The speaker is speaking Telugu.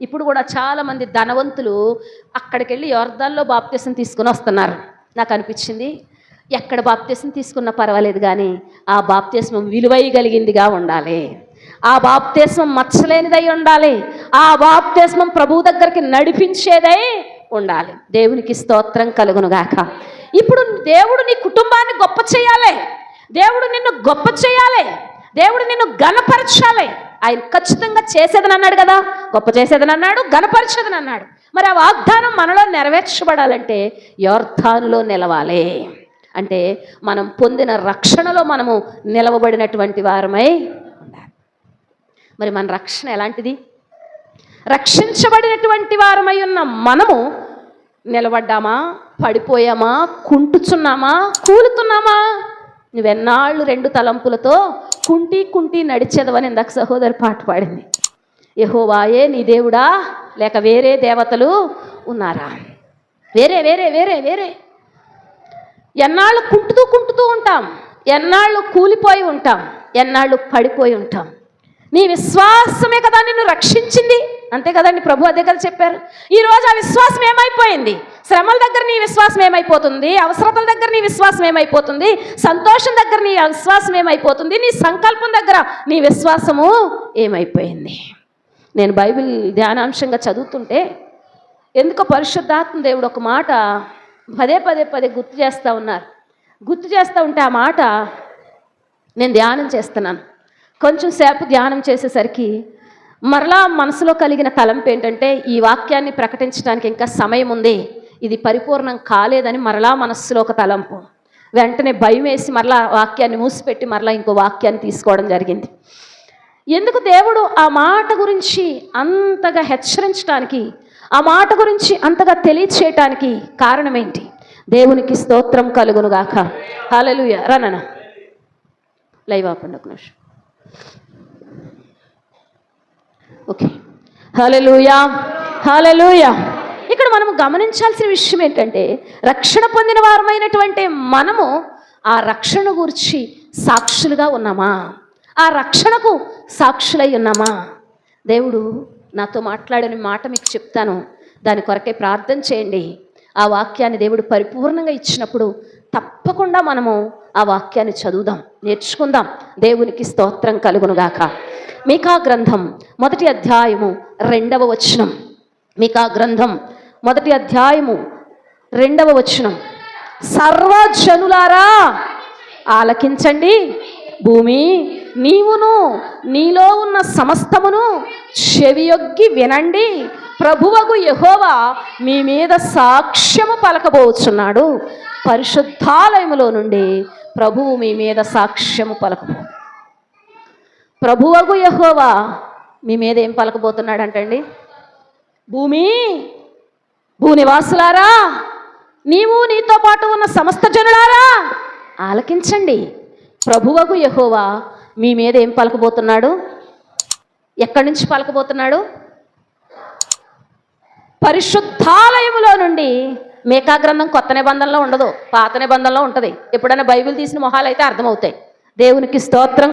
ఇప్పుడు కూడా చాలామంది ధనవంతులు అక్కడికి వెళ్ళి యోర్దాన్లో బాప్తీసం తీసుకుని వస్తున్నారు. నాకు అనిపించింది ఎక్కడ బాప్తీసం తీసుకున్నా పర్వాలేదు కానీ ఆ బాప్తీసం విలువయగలిగిందిగా ఉండాలి. ఆ బాప్తీసం మచ్చలేనిదై ఉండాలి. ఆ బాప్తీసం ప్రభు దగ్గరికి నడిపించేదై ఉండాలి. దేవునికి స్తోత్రం కలుగునుగాక ఇప్పుడు దేవుడు నీ కుటుంబాన్ని గొప్ప చేయాలి. దేవుడు నిన్ను గొప్ప చేయాలి. దేవుడు నిన్ను గణపరచాలి ఆయన ఖచ్చితంగా చేసేదని అన్నాడు కదా గొప్ప చేసేదని అన్నాడు గనపరిచేదని అన్నాడు. మరి ఆ వాగ్దానం మనలో నెరవేర్చబడాలంటే యోర్థానులో నిలవాలి. అంటే మనం పొందిన రక్షణలో మనము నిలవబడినటువంటి వారమై ఉండాలి. మరి మన రక్షణ ఎలాంటిది? రక్షించబడినటువంటి వారమై ఉన్న మనము నిలబడ్డామా పడిపోయామా కుంటుచున్నామా కూలుతున్నామా? నువ్వెన్నాళ్ళు రెండు తలంపులతో కుంటి కుంటి నడిచేదవని ఇందాక సహోదరి పాట పాడింది. యహోవాయే నీ దేవుడా లేక వేరే దేవతలు ఉన్నారా? వేరే వేరే వేరే వేరే. ఎన్నాళ్ళు కుంటుతూ కుంటుతూ ఉంటాం ఎన్నాళ్ళు కూలిపోయి ఉంటాం ఎన్నాళ్ళు పడిపోయి ఉంటాం. నీ విశ్వాసమే కదా నిన్ను రక్షించింది. అంతే కదండి ప్రభు అదే కదా చెప్పారు. ఈరోజు ఆ విశ్వాసం ఏమైపోయింది? శ్రమల దగ్గర నీ విశ్వాసం ఏమైపోతుంది? అవసరతల దగ్గర నీ విశ్వాసం ఏమైపోతుంది? సంతోషం దగ్గర నీ విశ్వాసం ఏమైపోతుంది? నీ సంకల్పం దగ్గర నీ విశ్వాసము ఏమైపోయింది? నేను బైబిల్ ధ్యానాంశంగా చదువుతుంటే ఎందుకో పరిశుద్ధాత్మ దేవుడు ఒక మాట పదే పదే పదే గుర్తు చేస్తూ ఉన్నారు. గుర్తు చేస్తూ ఉంటే ఆ మాట నేను ధ్యానం చేస్తున్నాను. కొంచెం సేపు ధ్యానం చేసేసరికి మరలా మనసులో కలిగిన తలంపు ఏంటంటే ఈ వాక్యాన్ని ప్రకటించడానికి ఇంకా సమయం ఉంది. ఇది పరిపూర్ణం కాలేదని మరలా మనస్సులో ఒక తలంపు. వెంటనే భయం వేసి మరలా వాక్యాన్ని మూసిపెట్టి మరలా ఇంకో వాక్యాన్ని తీసుకోవడం జరిగింది. ఎందుకు దేవుడు ఆ మాట గురించి అంతగా హెచ్చరించడానికి ఆ మాట గురించి అంతగా తెలియచేయటానికి కారణం ఏంటి? దేవునికి స్తోత్రం కలుగునుగాక హాలలుయ రనన లైవ్ ఆపండి ఒక నిమిషం. ఓకే. హలలుయా హలలుయా ఇక్కడ మనం గమనించాల్సిన విషయం ఏంటంటే రక్షణ పొందిన వారమైనటువంటి మనము ఆ రక్షణ గురించి సాక్షులుగా ఉన్నామా? ఆ రక్షణకు సాక్షులై ఉన్నామా? దేవుడు నాతో మాట్లాడిన మాట మీకు చెప్తాను. దాని కొరకే ప్రార్థన చేయండి. ఆ వాక్యాన్ని దేవుడు పరిపూర్ణంగా ఇచ్చినప్పుడు తప్పకుండా మనము ఆ వాక్యాన్ని చదువుదాం నేర్చుకుందాం. దేవునికి స్తోత్రం కలుగునుగాక. మీకా గ్రంథం మొదటి అధ్యాయము రెండవ వచనం. మీకా గ్రంథం మొదటి అధ్యాయము రెండవ వచనం. సర్వజనులారా ఆలకించండి. భూమి నీవును నీలో ఉన్న సమస్తమును చెవియొగ్గి వినండి. ప్రభువగు యహోవా మీ మీద సాక్ష్యము పలకబోచున్నాడు. పరిశుద్ధాలయములో నుండి ప్రభువు మీ మీద సాక్ష్యము పలకబో ప్రభువగు యహోవా మీ మీద ఏం పలకబోతున్నాడంటండి? భూమి భూనివాసులారా నీవు నీతో పాటు ఉన్న సమస్త జనులారా ఆలకించండి. ప్రభువగు యహోవా మీ మీద ఏం పలకబోతున్నాడు? ఎక్కడి నుంచి పలకబోతున్నాడు? పరిశుద్ధాలయములో నుండి. మేకా గ్రంథం కొత్త నిబంధనలో ఉండదు పాత నిబంధనలో ఉంటుంది. ఎప్పుడైనా బైబిల్ తీసిన మొహాలు అయితే అర్థమవుతాయి. దేవునికి స్తోత్రం.